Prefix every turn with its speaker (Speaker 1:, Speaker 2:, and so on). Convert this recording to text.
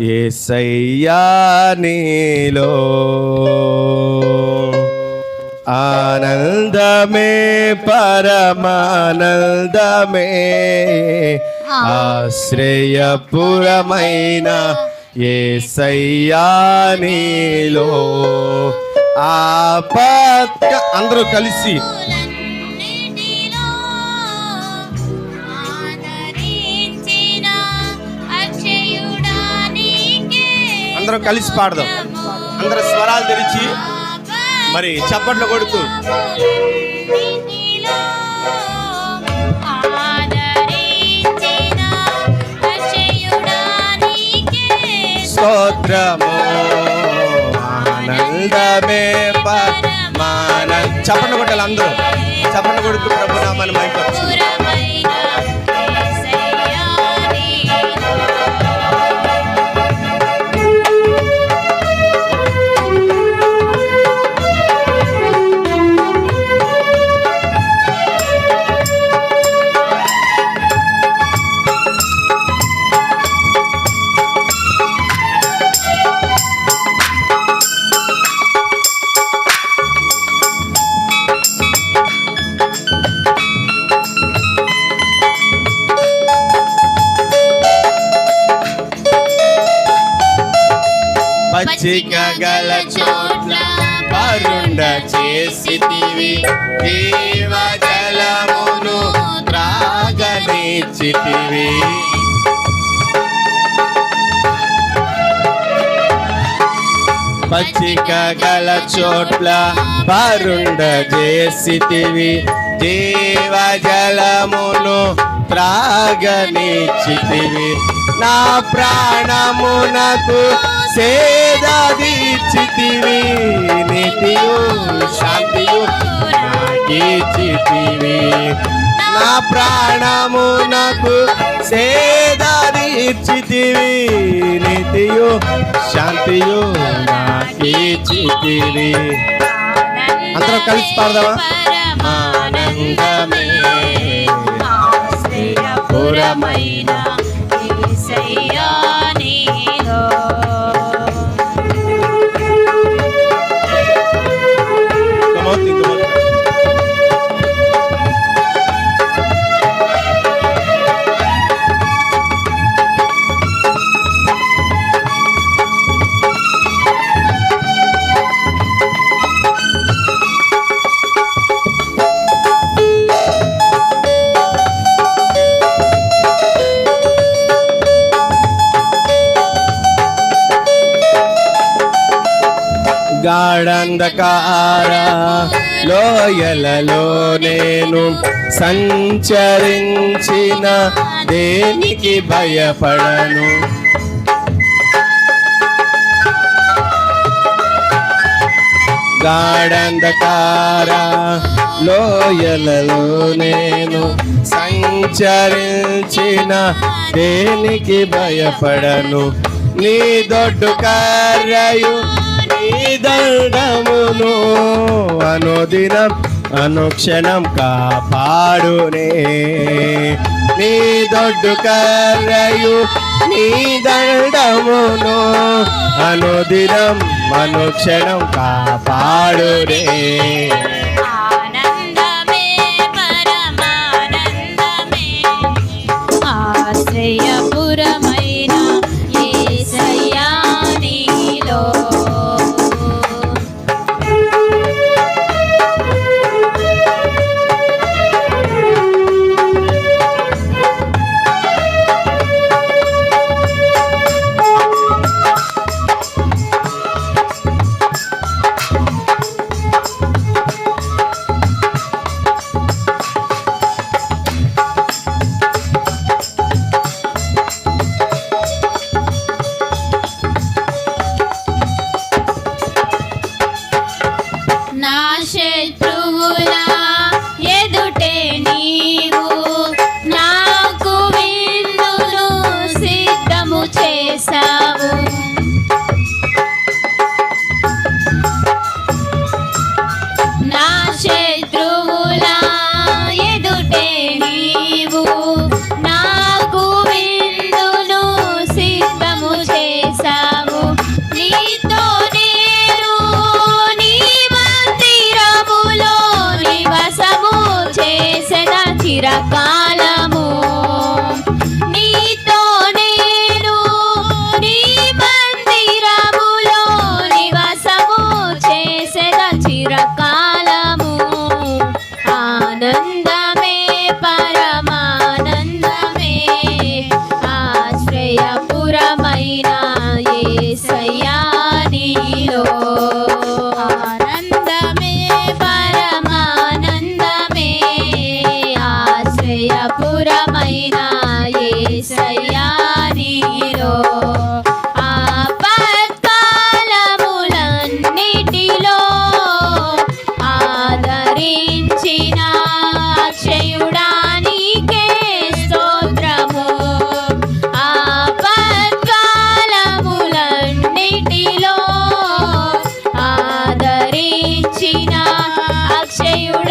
Speaker 1: ఏసయ్యా నీలో ఆనందమే పరమానందమే. ఆశ్రయపురమైన ఏసయ్యా నీలో. ఆపత్క అందరూ కలిసి అందరం కలిసి పాడదాం. అందరూ స్వరాలు తెరిచి మరి చప్పట్లు కొడుతూ. స్తోత్రము ఆనందమే పద్మానం చప్పట్లు కొట్టాలి అందరూ. చప్పట్లు కొడుతూ
Speaker 2: ప్రభునామాన్ని
Speaker 1: పచ్చిక గల చోట్ల పరుండ చేసితివి. జీవ జలమును త్రాగనిచ్చితివి పచ్చిక గల చోట్ల పరుండ చేసితివి. జీవ జలమును త్రాగనిచ్చితివి నా ప్రాణమునకు సేదీచితివి నితియు ಶಾಂತಿಯು నాకిచ్చితివి. నా ప్రాణమునకు సేదీచితివి నితియు శాంతియు నాకిచ్చితివి. అందరం కలిసి పాడదామా?
Speaker 2: పరమానందమే.
Speaker 1: పురమైన గాఢంధకార లోయలలో నేను సంచరించిన దేనికి భయపడను? గాఢంధకార లోయలలో నేను సంచరించిన దేనికి భయపడను? నీ దొడ్డు కార్యయు దండమును అనుదినం అనుక్షణం కాపాడునే. నీ దొడ్డు కర్రయు నీ దండమును అనుదినం అనుక్షణం కాపాడునే.
Speaker 2: பிறக்கா పురమైన ఏసయ్యానిలో ఆపత్కాలములన్నిటిలో ఆదరించిన అక్షయుడానికే స్తోత్రము. ఆపత్కాలములన్నిటిలో ఆదరించిన అక్షయుడు